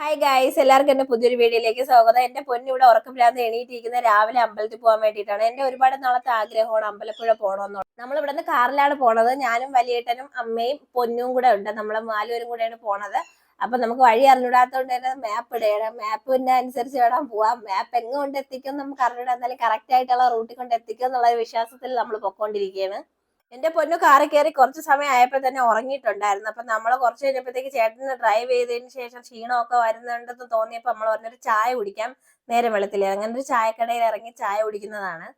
Hi guys എല്ലാവർക്കും എന്റെ പുതിയൊരു വീഡിയോയിലേക്ക് സ്വാഗതം. എന്റെ പൊന്നു ഇവിടെ ഉറക്കമില്ലാതെ എണീറ്റിരിക്കുന്ന രാവിലെ അമ്പലത്തിൽ പോകാൻ വേണ്ടിയിട്ടാണ്. എന്റെ ഒരുപാട് നാളത്തെ ആഗ്രഹമാണ് അമ്പലപ്പുഴ പോകണമെന്നുള്ളത് നമ്മൾ ഇവിടെ നിന്ന് കാറിലാണ് പോണത്. ഞാനും വലിയേട്ടനും അമ്മയും പൊന്നും കൂടെ ഉണ്ട്. നമ്മളെ നാലുപേരും കൂടെയാണ് പോണത്. അപ്പൊ നമുക്ക് വഴി അറിഞ്ഞിടാത്തോണ്ട് തന്നെ മാപ്പ് ഇടണം. മാപ്പിന്റെ അനുസരിച്ച് വേണം പോവാം മാപ്പ് എങ്ങോട്ട് എത്തിക്കും നമുക്ക് അറിഞ്ഞിടാൻ എന്നാലും കറക്റ്റ് ആയിട്ടുള്ള റൂട്ടിൽ കൊണ്ട് എത്തിക്കും എന്നുള്ള വിശ്വാസത്തിൽ നമ്മൾ പൊക്കോണ്ടിരിക്കുകയാണ്. എന്റെ പൊന്നു കാറ് കയറി കുറച്ച് സമയം ആയപ്പോൾ തന്നെ ഉറങ്ങിയിട്ടുണ്ടായിരുന്നു. അപ്പൊ നമ്മൾ കുറച്ച് കഴിഞ്ഞപ്പോഴത്തേക്ക് ചേട്ടന് ഡ്രൈവ് ചെയ്തതിന് ശേഷം ക്ഷീണമൊക്കെ വരുന്നുണ്ടെന്ന് തോന്നിയപ്പോൾ നമ്മൾ പറഞ്ഞൊരു ചായ കുടിക്കാം നേരെ വെള്ളത്തിൽ അങ്ങനെ ഒരു ചായക്കടയിൽ ഇറങ്ങി ചായ കുടിക്കുന്നതാണ്.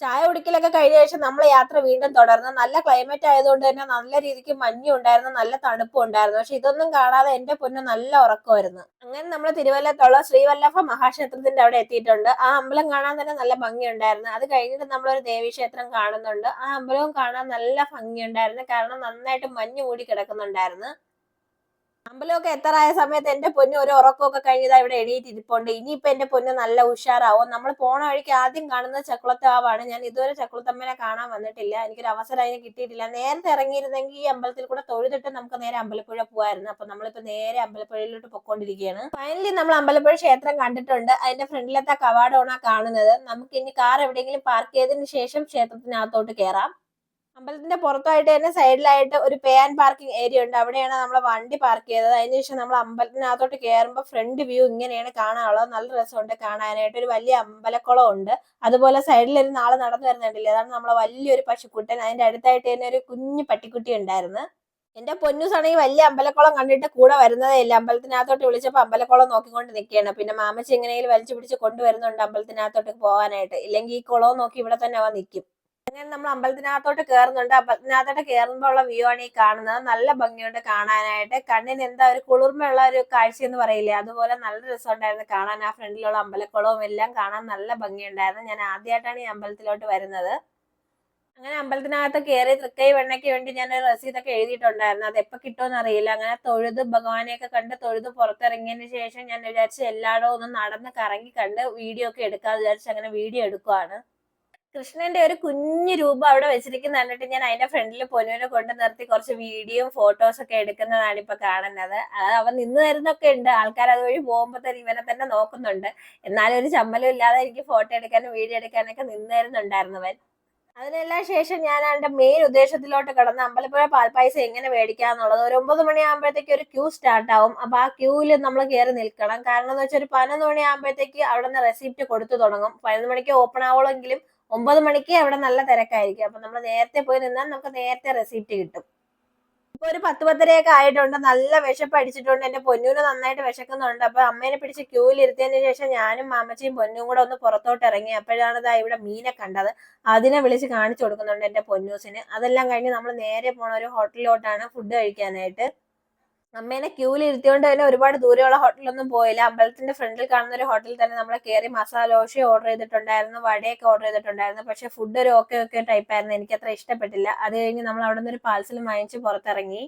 ചായ കുടിക്കലൊക്കെ കഴിഞ്ഞ ശേഷം നമ്മൾ യാത്ര വീണ്ടും തുടർന്നു. നല്ല ക്ലൈമറ്റ് ആയതുകൊണ്ട് തന്നെ നല്ല രീതിക്ക് മഞ്ഞും ഉണ്ടായിരുന്നു നല്ല തണുപ്പും ഉണ്ടായിരുന്നു പക്ഷെ ഇതൊന്നും കാണാതെ എന്റെ പൊന്നു നല്ല ഉറക്കമായിരുന്നു. അങ്ങനെ നമ്മൾ തിരുവല്ലത്തുള്ള ശ്രീവല്ലഭ മഹാക്ഷേത്രത്തിന്റെ അവിടെ എത്തിയിട്ടുണ്ട്. ആ അമ്പലം കാണാൻ തന്നെ നല്ല ഭംഗിയുണ്ടായിരുന്നു. അത് കഴിഞ്ഞിട്ട് നമ്മളൊരു ദേവീക്ഷേത്രം കാണുന്നുണ്ട്. ആ അമ്പലവും കാണാൻ നല്ല ഭംഗിയുണ്ടായിരുന്നു. കാരണം നന്നായിട്ട് മഞ്ഞ് മൂടി കിടക്കുന്നുണ്ടായിരുന്നു. അമ്പലമൊക്കെ എത്തറായ സമയത്ത് എന്റെ പൊന്നു ഒരു ഉറക്കമൊക്കെ കഴിഞ്ഞതാ ഇവിടെ എണീറ്റിരിപ്പുണ്ട്. ഇനിയിപ്പൊ എന്റെ പൊന്നു നല്ല ഉഷാറാവും. നമ്മൾ പോണ വഴിക്ക് ആദ്യം കാണുന്ന ചക്കുളത്താവാണ് ഞാൻ ഇതുവരെ ചക്കുളത്തമ്മനെ കാണാൻ വന്നിട്ടില്ല. എനിക്കൊരു അവസരം അതിന് കിട്ടിയിട്ടില്ല. നേരത്തെ ഇറങ്ങിയിരുന്നെങ്കിൽ ഈ അമ്പലത്തിൽ കൂടെ തൊഴുതിട്ട് നമുക്ക് നേരെ അമ്പലപ്പുഴ പോവായിരുന്നു. അപ്പൊ നമ്മളിപ്പോ നേരെ അമ്പലപ്പുഴയിലോട്ട് പൊക്കോണ്ടിരിക്കുകയാണ് ഫൈനലി നമ്മൾ അമ്പലപ്പുഴ ക്ഷേത്രം കണ്ടിട്ടുണ്ട്. അതിന്റെ ഫ്രണ്ടിലത്തെ കവാടമാണ് കാണുന്നത്. നമുക്ക് ഇനി കാർ എവിടെയെങ്കിലും പാർക്ക് ചെയ്തതിന് ശേഷം ക്ഷേത്രത്തിനകത്തോട്ട് കയറാം അമ്പലത്തിന്റെ പുറത്തായിട്ട് തന്നെ സൈഡിലായിട്ട് ഒരു പേ ആൻഡ് പാർക്കിംഗ് ഏരിയ ഉണ്ട്. അവിടെയാണ് നമ്മൾ വണ്ടി പാർക്ക് ചെയ്തത്. അതിനുശേഷം നമ്മൾ അമ്പലത്തിനകത്തോട്ട് കയറുമ്പോൾ ഫ്രണ്ട് വ്യൂ ഇങ്ങനെയാണ് കാണാനുള്ളത്. നല്ല രസമുണ്ട് കാണാനായിട്ട്. ഒരു വലിയ അമ്പലക്കുളം ഉണ്ട് അതുപോലെ സൈഡിൽ ഒരു നാളെ നടന്നു വരുന്നുണ്ടല്ലേ? അതാണ് നമ്മളെ വലിയൊരു പശുക്കുട്ടൻ. അതിന്റെ അടുത്തായിട്ട് തന്നെ ഒരു കുഞ്ഞു പട്ടിക്കുട്ടി ഉണ്ടായിരുന്നു. എന്റെ പൊന്നുസാണെങ്കിൽ വലിയ അമ്പലക്കുളം കണ്ടിട്ട് കൂടെ വരുന്നതേ ഇല്ല. അമ്പലത്തിനകത്തോട്ട് വിളിച്ചപ്പോൾ അമ്പലക്കുളം നോക്കിക്കൊണ്ട് നിൽക്കുകയാണ് പിന്നെ മാമച്ചി എങ്ങനെയും വലിച്ചു പിടിച്ച് കൊണ്ടുവരുന്നുണ്ട് അമ്പലത്തിനകത്തോട്ട് പോകാനായിട്ട്. ഇല്ലെങ്കിൽ ഈ കുളവും നോക്കി ഇവിടെ തന്നെ അവ നിൽക്കും അങ്ങനെ നമ്മൾ അമ്പലത്തിനകത്തോട്ട് കയറുന്നുണ്ട് അമ്പലത്തിനകത്തോട്ട് കയറുമ്പോൾ ഉള്ള വ്യൂ ആണ് ഈ കാണുന്നത്. നല്ല ഭംഗിയുണ്ട് കാണാനായിട്ട്. കണ്ണിന് എന്താ ഒരു കുളിർമയുള്ള ഒരു കാഴ്ച എന്ന് പറയില്ലേ? അതുപോലെ നല്ല രസമുണ്ടായിരുന്നു കാണാൻ. ആ ഫ്രണ്ടിലുള്ള അമ്പലക്കുളവും എല്ലാം കാണാൻ നല്ല ഭംഗിയുണ്ടായിരുന്നു. ഞാൻ ആദ്യമായിട്ടാണ് ഈ അമ്പലത്തിലോട്ട് വരുന്നത്. അങ്ങനെ അമ്പലത്തിനകത്ത് കയറി തൃക്കൈ വെണ്ണയ്ക്ക് വേണ്ടി ഞാൻ ഒരു റസീതൊക്കെ എഴുതിയിട്ടുണ്ടായിരുന്നു. അത് എപ്പോൾ കിട്ടുമെന്ന് അറിയില്ല. അങ്ങനെ തൊഴുത് ഭഗവാനെയൊക്കെ കണ്ട് തൊഴുത് പുറത്തിറങ്ങിയതിന് ശേഷം ഞാൻ വിചാരിച്ചു എല്ലായിടവും ഒന്ന് നടന്ന് കറങ്ങി കണ്ട് വീഡിയോ ഒക്കെ എടുക്കാമെന്ന് വിചാരിച്ച് അങ്ങനെ വീഡിയോ എടുക്കുവാണ്. കൃഷ്ണന്റെ ഒരു കുഞ്ഞു രൂപം അവിടെ വെച്ചിരിക്കുന്ന കണ്ടിട്ട് ഞാൻ അതിന്റെ ഫ്രണ്ടിൽ പൊന്നുവിനെ കൊണ്ട് നിർത്തി കുറച്ച് വീഡിയോയും ഫോട്ടോസ് ഒക്കെ എടുക്കുന്നതാണ് ഇപ്പൊ കാണുന്നത്. അവൻ നിന്ന് തരുന്നൊക്കെ ഉണ്ട്. ആൾക്കാർ അതുവഴി പോകുമ്പോ തന്നെ ഇവനെ തന്നെ നോക്കുന്നുണ്ട്. എന്നാലും ഒരു ചമ്മലും ഇല്ലാതെ എനിക്ക് ഫോട്ടോ എടുക്കാനും വീഡിയോ എടുക്കാനൊക്കെ നിന്ന് തരുന്നുണ്ടായിരുന്നവൻ അതിനെല്ലാം ശേഷം ഞാൻ അവന്റെ മെയിൻ ഉദ്ദേശത്തിലോട്ട് കടന്ന് അമ്പലപ്പുഴ പാൽപ്പായസ എങ്ങനെ മേടിക്കാന്നുള്ളത് ഒരു ഒമ്പത് മണിയാകുമ്പോഴത്തേക്ക് ഒരു ക്യൂ സ്റ്റാർട്ട് ആവും. അപ്പൊ ആ ക്യൂവിൽ നമ്മൾ കയറി നിൽക്കണം. കാരണം എന്ന് വെച്ചാൽ ഒരു പതിനൊന്ന് മണിയാകുമ്പോഴത്തേക്ക് അവിടെ നിന്ന് റെസിപ്റ്റ് കൊടുത്തു തുടങ്ങും. പതിനൊന്ന് മണിക്ക് ഓപ്പൺ ആവുള്ളെങ്കിലും ഒമ്പത് മണിക്ക് അവിടെ നല്ല തിരക്കായിരിക്കും. അപ്പൊ നമ്മൾ നേരത്തെ പോയി നിന്നാൽ നമുക്ക് നേരത്തെ റെസിപ്റ്റ് കിട്ടും. ഇപ്പൊ ഒരു പത്ത് പത്തരയൊക്കെ ആയിട്ടുണ്ട്. നല്ല വിശപ്പ് അടിച്ചിട്ടുണ്ട്. എന്റെ പൊന്നൂന് നന്നായിട്ട് വിശക്കുന്നുണ്ട്. അപ്പൊ അമ്മേനെ പിടിച്ച് ക്യൂയിൽ ഇരുത്തിയതിന് ശേഷം ഞാനും മാമച്ചയും പൊന്നും കൂടെ ഒന്ന് പുറത്തോട്ട് ഇറങ്ങി. അപ്പോഴാണ് ഇതാ ഇവിടെ മീനെ കണ്ടത്. അതിനെ വിളിച്ച് കാണിച്ചു കൊടുക്കുന്നുണ്ട് എന്റെ പൊന്നൂസിന്. അതെല്ലാം കഴിഞ്ഞ് നമ്മൾ നേരെ പോണ ഒരു ഹോട്ടലിലോട്ടാണ് ഫുഡ് കഴിക്കാനായിട്ട്. അമ്മേനെ ക്യൂവിൽ ഇരുത്തിയോണ്ട് തന്നെ ഒരുപാട് ദൂരെയുള്ള ഹോട്ടലൊന്നും പോയില്ല. അമ്പലത്തിന്റെ ഫ്രണ്ടിൽ കാണുന്ന ഒരു ഹോട്ടലിൽ തന്നെ നമ്മൾ കയറി മസാല ദോശ ഓർഡർ ചെയ്തിട്ടുണ്ടായിരുന്നു വടയൊക്കെ ഓർഡർ ചെയ്തിട്ടുണ്ടായിരുന്നു. പക്ഷെ ഫുഡ് ഒരു ഓക്കെ ഓക്കെ ടൈപ്പ് ആയിരുന്നു. എനിക്ക് അത്ര ഇഷ്ടപ്പെട്ടില്ല. അത് കഴിഞ്ഞ് നമ്മൾ അവിടെ നിന്ന് ഒരു പാഴ്സൽ വാങ്ങിച്ച് പുറത്തിറങ്ങി.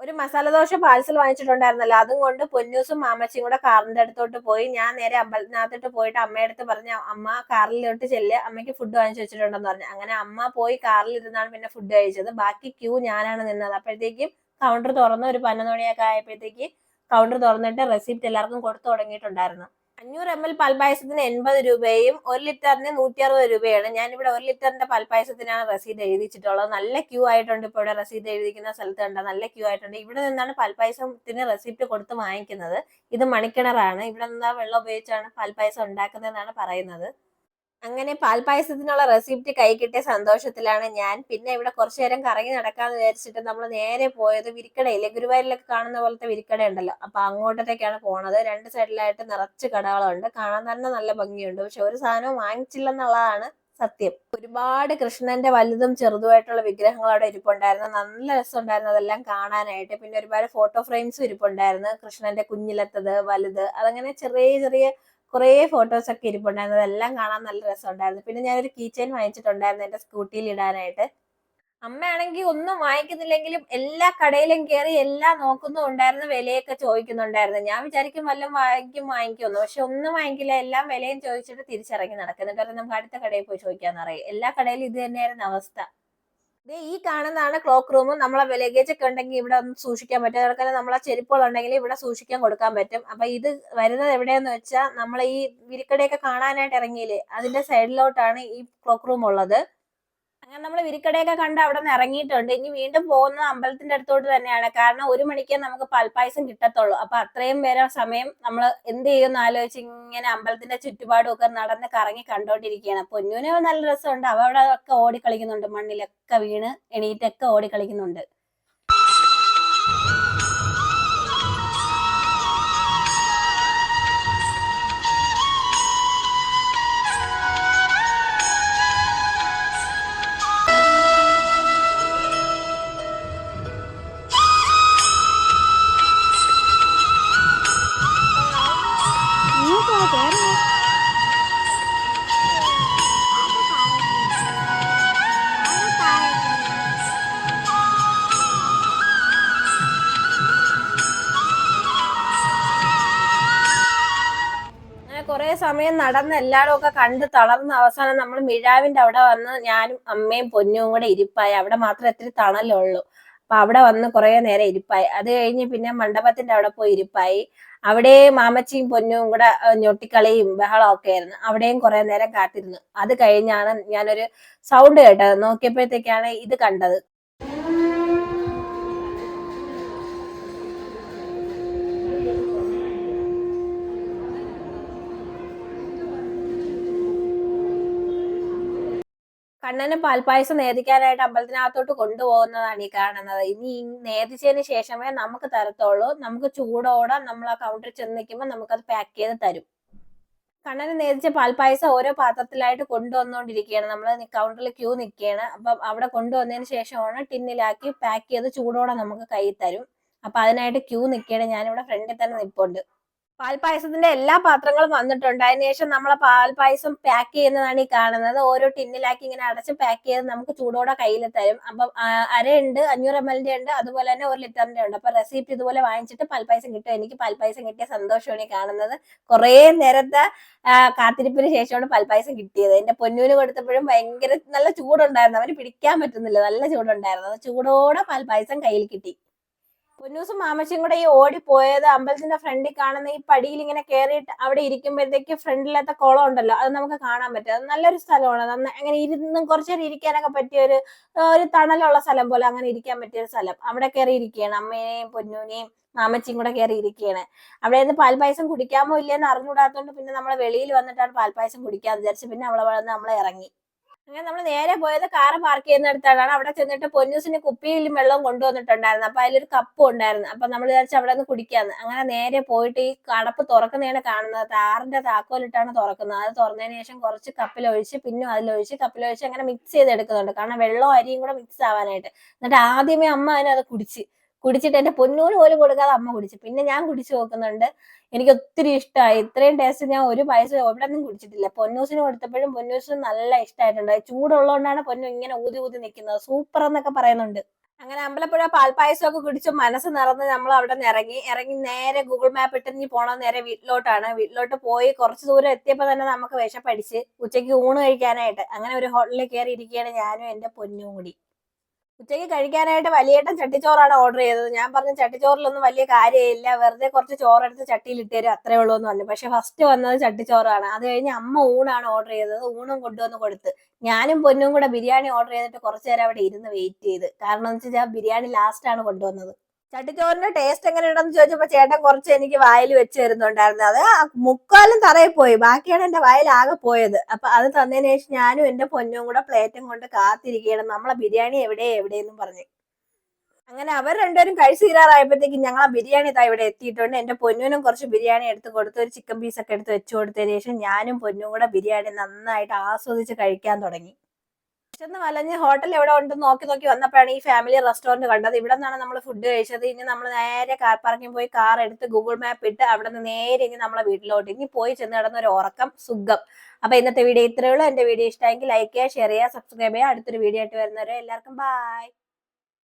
ഒരു മസാല ദോശ പാഴ്സൽ വാങ്ങിച്ചിട്ടുണ്ടായിരുന്നല്ലോ. അതും കൊണ്ട് പൊന്നൂസും മാമച്ചിയും കൂടെ കാറിന്റെ അടുത്തോട്ട് പോയി. ഞാൻ നേരെ അമ്പലത്തിനകത്തോട്ട് പോയിട്ട് അമ്മയുടെ അടുത്ത് പറഞ്ഞു അമ്മ കാറിലോട്ട് ചെല്ല്. അമ്മയ്ക്ക് ഫുഡ് വാങ്ങിച്ചു വെച്ചിട്ടുണ്ടെന്ന് പറഞ്ഞു. അങ്ങനെ അമ്മ പോയി കാറിൽ ഇരുന്നാണ് പിന്നെ ഫുഡ് കഴിച്ചത്. ബാക്കി ക്യൂ ഞാനാണ് നിന്നത്. അപ്പോഴത്തേക്കും കൗണ്ടർ തുറന്ന് ഒരു പതിനൊന്ന് മണിയൊക്കെ ആയപ്പോഴത്തേക്ക് കൗണ്ടർ തുറന്നിട്ട് റെസിപ്റ്റ് എല്ലാവർക്കും കൊടുത്തു തുടങ്ങിയിട്ടുണ്ടായിരുന്നു. അഞ്ഞൂറ് എം എൽ പാൽപ്പായസത്തിന് എൺപത് രൂപയും ഒരു ലിറ്ററിന് നൂറ്റി അറുപത് രൂപയാണ്. ഞാനിവിടെ ഒരു ലിറ്ററിന്റെ പാൽപ്പായസത്തിനാണ് റസീദ് എഴുതിച്ചിട്ടുള്ളത്. നല്ല ക്യൂ ആയിട്ടുണ്ട് ഇപ്പോൾ ഇവിടെ റസീദ് എഴുതിക്കുന്ന സ്ഥലത്ത് കണ്ട? നല്ല ക്യൂ ആയിട്ടുണ്ട്. ഇവിടെ നിന്നാണ് പാൽപ്പായസത്തിന് റെസിപ്റ്റ് കൊടുത്ത് വാങ്ങിക്കുന്നത്. ഇത് മണിക്കിണറാണ്. ഇവിടെ നിന്നാണ് വെള്ളം ഉപയോഗിച്ചാണ് പാൽപ്പായസം ഉണ്ടാക്കുന്നതെന്നാണ് പറയുന്നത്. അങ്ങനെ പാൽപ്പായസത്തിനുള്ള റെസിപ്റ്റ് കൈ കിട്ടിയ സന്തോഷത്തിലാണ് ഞാൻ. പിന്നെ ഇവിടെ കുറച്ചു നേരം കറങ്ങി നടക്കാന്ന് വിചാരിച്ചിട്ട് നമ്മൾ നേരെ പോയത് വിരിക്കടയില്ലേ? ഗുരുവായൂരിലൊക്കെ കാണുന്ന പോലത്തെ വിരിക്കട ഉണ്ടല്ലോ അപ്പൊ അങ്ങോട്ടത്തേക്കാണ് പോണത്. രണ്ട് സൈഡിലായിട്ട് നിറച്ച് കടകളുണ്ട്. കാണാൻ തന്നെ നല്ല ഭംഗിയുണ്ട്. പക്ഷെ ഒരു സാധനവും വാങ്ങിച്ചില്ലെന്നുള്ളതാണ് സത്യം. ഒരുപാട് കൃഷ്ണന്റെ വലുതും ചെറുതുമായിട്ടുള്ള വിഗ്രഹങ്ങൾ അവിടെ ഇരിപ്പുണ്ടായിരുന്നു. നല്ല രസമുണ്ടായിരുന്നു അതെല്ലാം കാണാനായിട്ട്. പിന്നെ ഒരുപാട് ഫോട്ടോ ഫ്രെയിംസും ഇരിപ്പുണ്ടായിരുന്നു. കൃഷ്ണന്റെ കുഞ്ഞിലത്തത് വലുത് അതങ്ങനെ ചെറിയ ചെറിയ കുറേ ഫോട്ടോസ് ഒക്കെ ഇരിപ്പുണ്ടായിരുന്നു. അതെല്ലാം കാണാൻ നല്ല രസമുണ്ടായിരുന്നു. പിന്നെ ഞാനൊരു കീ ചെയിൻ വാങ്ങിച്ചിട്ടുണ്ടായിരുന്നു എന്റെ സ്കൂട്ടിയിൽ ഇടാനായിട്ട്. അമ്മയാണെങ്കിൽ ഒന്നും വാങ്ങിക്കുന്നില്ലെങ്കിലും എല്ലാ കടയിലും കയറി എല്ലാം നോക്കുന്നുണ്ടായിരുന്നു വിലയൊക്കെ ചോദിക്കുന്നുണ്ടായിരുന്നു. ഞാൻ വിചാരിക്കും വല്ലതും വാങ്ങിക്കും വാങ്ങിക്കുമെന്ന്. പക്ഷെ ഒന്നും വാങ്ങിക്കില്ല. എല്ലാം വിലയും ചോദിച്ചിട്ട് തിരിച്ചിറങ്ങി നടക്കുന്നു. കാരണം നമുക്ക് അടുത്ത കടയിൽ പോയി ചോദിക്കാന്ന് പറയും. എല്ലാ കടയിലും ഇത് തന്നെയായിരുന്നു അവസ്ഥ. ദേ ഈ കാണുന്നതാണ് ക്ലോക്ക് റൂം നമ്മളെ ലഗേജ് ഒക്കെ ഉണ്ടെങ്കിൽ ഇവിടെ ഒന്ന് സൂക്ഷിക്കാൻ പറ്റും. അതുപോലെ നമ്മളെ ചെരുപ്പുകൾ ഉണ്ടെങ്കിൽ ഇവിടെ സൂക്ഷിക്കാൻ കൊടുക്കാൻ പറ്റും. അപ്പൊ ഇത് വരുന്നത് എവിടെയെന്ന് വെച്ചാൽ നമ്മളെ ഈ വിരിക്കടയൊക്കെ കാണാനായിട്ട് ഇറങ്ങിയില്ലേ? അതിന്റെ സൈഡിലോട്ടാണ് ഈ ക്ലോക്ക് റൂം ഉള്ളത്. അങ്ങനെ നമ്മൾ വിരിക്കടയൊക്കെ കണ്ട് അവിടെ നിന്ന് ഇറങ്ങിയിട്ടുണ്ട്. ഇനി വീണ്ടും പോകുന്നത് അമ്പലത്തിന്റെ അടുത്തോട്ട് തന്നെയാണ്. കാരണം ഒരു മണിക്കേ നമുക്ക് പാൽപ്പായസം കിട്ടത്തുള്ളൂ. അപ്പൊ അത്രയും പേരെ സമയം നമ്മൾ എന്ത് ചെയ്യുമെന്ന് ആലോചിച്ച് ഇങ്ങനെ അമ്പലത്തിന്റെ ചുറ്റുപാടും ഒക്കെ നടന്ന് കറങ്ങി കണ്ടോണ്ടിരിക്കുകയാണ്. പൊന്നൂന് നല്ല രസമുണ്ട്. അവ അവിടെ ഒക്കെ ഓടിക്കളിക്കുന്നുണ്ട്. മണ്ണിലൊക്കെ വീണ് എണീറ്റൊക്കെ ഓടിക്കളിക്കുന്നുണ്ട്. സമയം നടന്ന് എല്ലാവരും ഒക്കെ കണ്ട് തളർന്ന അവസാനം നമ്മൾ മിഴാവിന്റെ അവിടെ വന്ന് ഞാനും അമ്മയും പൊന്നും കൂടെ ഇരിപ്പായി. അവിടെ മാത്രം എത്ര ഇത്തിരി തണലുള്ളൂ അപ്പൊ അവിടെ വന്ന് കുറെ നേരം ഇരിപ്പായി. അത് കഴിഞ്ഞ് പിന്നെ മണ്ഡപത്തിന്റെ അവിടെ പോയി ഇരിപ്പായി. അവിടെ മാമച്ചിയും പൊന്നും കൂടെ ഞൊട്ടിക്കളിയും ബഹളവും ഒക്കെ ആയിരുന്നു. അവിടെയും കുറെ നേരം കാത്തിരുന്നു. അത് കഴിഞ്ഞാണ് ഞാനൊരു സൗണ്ട് കേട്ടത്. നോക്കിയപ്പോഴത്തേക്കാണ് ഇത് കണ്ടത്. കണ്ണന് പാൽപ്പായസം നേദിക്കാനായിട്ട് അമ്പലത്തിനകത്തോട്ട് കൊണ്ടുപോകുന്നതാണ് ഈ കാണുന്നത്. ഇനി നേദിച്ചതിന് ശേഷമേ നമുക്ക് തരത്തുള്ളൂ. നമുക്ക് ചൂടോടെ നമ്മൾ ആ കൗണ്ടറിൽ ചെന്ന് നിൽക്കുമ്പോൾ നമുക്കത് പാക്ക് ചെയ്ത് തരും. കണ്ണന് നേദിച്ച പാൽപ്പായസം ഓരോ പാത്രത്തിലായിട്ട് കൊണ്ടുവന്നുകൊണ്ടിരിക്കുകയാണ്. നമ്മൾ കൗണ്ടറിൽ ക്യൂ നിൽക്കുകയാണ്. അപ്പം അവിടെ കൊണ്ടുവന്നതിന് ശേഷമാണ് ടിന്നിലാക്കി പാക്ക് ചെയ്ത് ചൂടോടെ നമുക്ക് കയ്യിൽ തരും. അപ്പൊ അതിനായിട്ട് ക്യൂ നിൽക്കുകയാണ്. ഞാനിവിടെ ഫ്രണ്ടിൽ തന്നെ നിൽപ്പുണ്ട്. പാൽപ്പായസത്തിന്റെ എല്ലാ പാത്രങ്ങളും വന്നിട്ടുണ്ട്. അതിനുശേഷം നമ്മളെ പാൽപ്പായസം പാക്ക് ചെയ്യുന്നതാണ് ഈ കാണുന്നത്. ഓരോ ടിന്നിലാക്കി ഇങ്ങനെ അടച്ച് പാക്ക് ചെയ്ത് നമുക്ക് ചൂടോടെ കയ്യിൽ തരും. അപ്പം അര അരയുണ്ട് അഞ്ഞൂറ് എം എല്ലിന്റെ ഉണ്ട് അതുപോലെ തന്നെ ഒരു ലിറ്ററിന്റെ ഉണ്ട്. അപ്പൊ റെസിപ്റ്റ് ഇതുപോലെ വാങ്ങിച്ചിട്ട് പാൽപ്പായസം കിട്ടും. എനിക്ക് പാൽപ്പായസം കിട്ടിയ സന്തോഷമാണ് ഈ കാണുന്നത്. കുറേ നേരത്തെ കാത്തിരിപ്പിന് ശേഷമാണ് പാൽപ്പായസം കിട്ടിയത്. എന്റെ പൊന്നൂന് കൊടുത്തപ്പോഴും ഭയങ്കര നല്ല ചൂടുണ്ടായിരുന്നു. അവന് പിടിക്കാൻ പറ്റുന്നില്ല. നല്ല ചൂടുണ്ടായിരുന്നു. ചൂടോടെ പാൽപ്പായസം കയ്യിൽ കിട്ടി. പൊന്നൂസും മാമച്ചും കൂടെ ഈ ഓടിപ്പോയത് അമ്പലത്തിന്റെ ഫ്രണ്ടിൽ കാണുന്ന ഈ പടിയിൽ ഇങ്ങനെ കയറിയിട്ട് അവിടെ ഇരിക്കുമ്പോഴത്തേക്ക് ഫ്രണ്ടിലത്തെ കുളം ഉണ്ടല്ലോ അത് നമുക്ക് കാണാൻ പറ്റും. അത് നല്ലൊരു സ്ഥലമാണ്. നന്ന അങ്ങനെ ഇരുന്നും കുറച്ചു നേരം ഇരിക്കാനൊക്കെ പറ്റിയ ഒരു ഒരു തണലുള്ള സ്ഥലം പോലെ അങ്ങനെ ഇരിക്കാൻ പറ്റിയ ഒരു സ്ഥലം. അവിടെ കയറി ഇരിക്കുകയാണ് അമ്മേനെയും പൊന്നൂനെയും മാമച്ചിയും കൂടെ കയറി ഇരിക്കുകയാണ്. അവിടെ നിന്ന് പാൽപ്പായസം കുടിക്കാമോ ഇല്ലെന്ന് അറിഞ്ഞുകൂടാത്തോണ്ട് പിന്നെ നമ്മൾ വെളിയിൽ വന്നിട്ടാണ് പാൽപ്പായസം കുടിക്കാന്ന് വിചാരിച്ചു പിന്നെ അവളെ വളർന്ന് നമ്മളെ ഇറങ്ങി. അങ്ങനെ നമ്മൾ നേരെ പോയത് കാറ് പാർക്ക് ചെയ്യുന്നിടത്താണ് അവിടെ ചെന്നിട്ട് പൊന്നൂസിന് കുപ്പിയിലും വെള്ളം കൊണ്ടുവന്നിട്ടുണ്ടായിരുന്നു. അപ്പൊ അതിലൊരു കപ്പും ഉണ്ടായിരുന്നു. അപ്പൊ നമ്മൾ വിചാരിച്ചു അവിടെ നിന്ന് കുടിക്കാന്ന്. അങ്ങനെ നേരെ പോയിട്ട് ഈ കടപ്പ് തുറക്കുന്നതാണ് കാണുന്നത്. താറിന്റെ താക്കോലിട്ടാണ് തുറക്കുന്നത്. അത് തുറന്നതിന് ശേഷം കുറച്ച് കപ്പിലൊഴിച്ച് പിന്നെ അതിലൊഴിച്ച് കപ്പിലൊഴിച്ച് അങ്ങനെ മിക്സ് ചെയ്തെടുക്കുന്നുണ്ട്. കാരണം വെള്ളവും അരിയും കൂടെ മിക്സ് ആവാനായിട്ട്. എന്നിട്ട് ആദ്യമേ അമ്മ അതിനത് കുടിച്ച്. കുടിച്ചിട്ട് എന്റെ പൊന്നൂന് പോലും കൊടുക്കാതെ അമ്മ കുടിച്ചു. പിന്നെ ഞാൻ കുടിച്ചു നോക്കുന്നുണ്ട്. എനിക്ക് ഒത്തിരി ഇഷ്ടമായി ഇത്രയും ടേസ്റ്റ് ഞാൻ ഒരു പൈസ എവിടെ നിന്നും കുടിച്ചിട്ടില്ല. പൊന്നൂസിന് കൊടുത്തപ്പോഴും പൊന്നൂസിന് നല്ല ഇഷ്ടമായിട്ടുണ്ട് ചൂടുള്ളതുകൊണ്ടാണ് പൊന്നു ഇങ്ങനെ ഊതി ഊതി നിൽക്കുന്നത് സൂപ്പർ എന്നൊക്കെ പറയുന്നുണ്ട്. അങ്ങനെ അമ്പലപ്പുഴ പാൽപ്പായസം ഒക്കെ കുടിച്ച് മനസ്സ് നിറഞ്ഞ് നമ്മൾ അവിടെ നിന്ന് ഇറങ്ങി. ഇറങ്ങി നേരെ ഗൂഗിൾ മാപ്പ് ഇട്ട് ഇനി പോണത് നേരെ വീട്ടിലോട്ടാണ്. വീട്ടിലോട്ട് പോയി കുറച്ച് ദൂരം എത്തിയപ്പോൾ തന്നെ നമുക്ക് വിശപ്പടിച്ച് ഉച്ചയ്ക്ക് ഊണ് കഴിക്കാനായിട്ട് അങ്ങനെ ഒരു ഹോട്ടലിൽ കയറി ഇരിക്കുകയാണ് ഞാനും എന്റെ പൊന്നും കൂടി. ഉച്ചയ്ക്ക് കഴിക്കാനായിട്ട് വലിയേട്ടൻ ചട്ടിച്ചോറാണ് ഓർഡർ ചെയ്തത്. ഞാൻ പറഞ്ഞ ചട്ടിച്ചോറിലൊന്നും വലിയ കാര്യമില്ല. വെറുതെ കുറച്ച് ചോറെടുത്ത് ചട്ടിയിൽ ഇട്ട് തരും അത്രേ ഉള്ളൂ എന്ന് പറഞ്ഞു. പക്ഷെ ഫസ്റ്റ് വന്നത് ചട്ടിച്ചോറാണ്. അത് കഴിഞ്ഞ് അമ്മ ഊണാണ് ഓർഡർ ചെയ്തത്. ഊണും കൊണ്ടുവന്ന് കൊടുത്ത്. ഞാനും പൊന്നും കൂടെ ബിരിയാണി ഓർഡർ ചെയ്തിട്ട് കുറച്ചു നേരം അവിടെ ഇരുന്ന് വെയിറ്റ് ചെയ്ത്. കാരണം എന്ന് വെച്ചാൽ ബിരിയാണി ലാസ്റ്റ് ആണ് കൊണ്ടുവന്നത്. ചട്ടിച്ചോറിന്റെ ടേസ്റ്റ് എങ്ങനെയുണ്ടെന്ന് ചോദിച്ചപ്പോ ചേട്ടൻ കുറച്ച് എനിക്ക് വായിൽ വെച്ച് തരുന്നുണ്ടായിരുന്നു അത് മുക്കാലും തറയിൽ പോയി. ബാക്കിയാണ് എന്റെ വായിൽ ആകെ പോയത്. അപ്പൊ അത് തന്നതിന് ശേഷം ഞാനും എന്റെ പൊന്നും കൂടെ പ്ലേറ്റും കൊണ്ട് കാത്തിരിക്കുകയാണ്. നമ്മളെ ബിരിയാണി എവിടെ എവിടെയെന്നും പറഞ്ഞു. അങ്ങനെ അവർ രണ്ടുപേരും കഴിച്ചു തീരാറായപ്പോഴത്തേക്കും ഞങ്ങൾ ആ ബിരിയാണി ഇതാ ഇവിടെ എത്തിയിട്ടുണ്ട്. എന്റെ പൊന്നുവിനും കുറച്ച് ബിരിയാണി എടുത്ത് കൊടുത്ത്. ഒരു ചിക്കൻ പീസൊക്കെ എടുത്ത് വെച്ചു കൊടുത്തതിന് ശേഷം ഞാനും പൊന്നും കൂടെ ബിരിയാണി നന്നായിട്ട് ആസ്വദിച്ച് കഴിക്കാൻ തുടങ്ങി. ചെന്ന് വലഞ്ഞ് ഹോട്ടൽ എവിടെ ഉണ്ടെന്ന് നോക്കി നോക്കി വന്നപ്പോഴാണ് ഈ ഫാമിലി റെസ്റ്റോറന്റ് കണ്ടത്. ഇവിടെ നിന്നാണ് നമ്മൾ ഫുഡ് കഴിച്ചത്. ഇനി നമ്മൾ നേരെ കാർ പാർക്കിംഗ് പോയി കാർ എടുത്ത് ഗൂഗിൾ മാപ്പ് ഇട്ട് അവിടെ നിന്ന് നേരെ ഇനി നമ്മളെ വീട്ടിലോട്ട് ഇനി പോയി ചെന്ന് കിടന്ന ഒരു ഉറക്കം സുഖം. അപ്പൊ ഇന്നത്തെ വീഡിയോ ഇത്രയുള്ളൂ എന്റെ വീഡിയോ ഇഷ്ടമെങ്കിൽ ലൈക്ക് ചെയ്യുക ഷെയർ ചെയ്യുക സബ്സ്ക്രൈബ് ചെയ്യുക. അടുത്തൊരു വീഡിയോ ആയിട്ട് വരുന്നവരെ എല്ലാവർക്കും ബൈ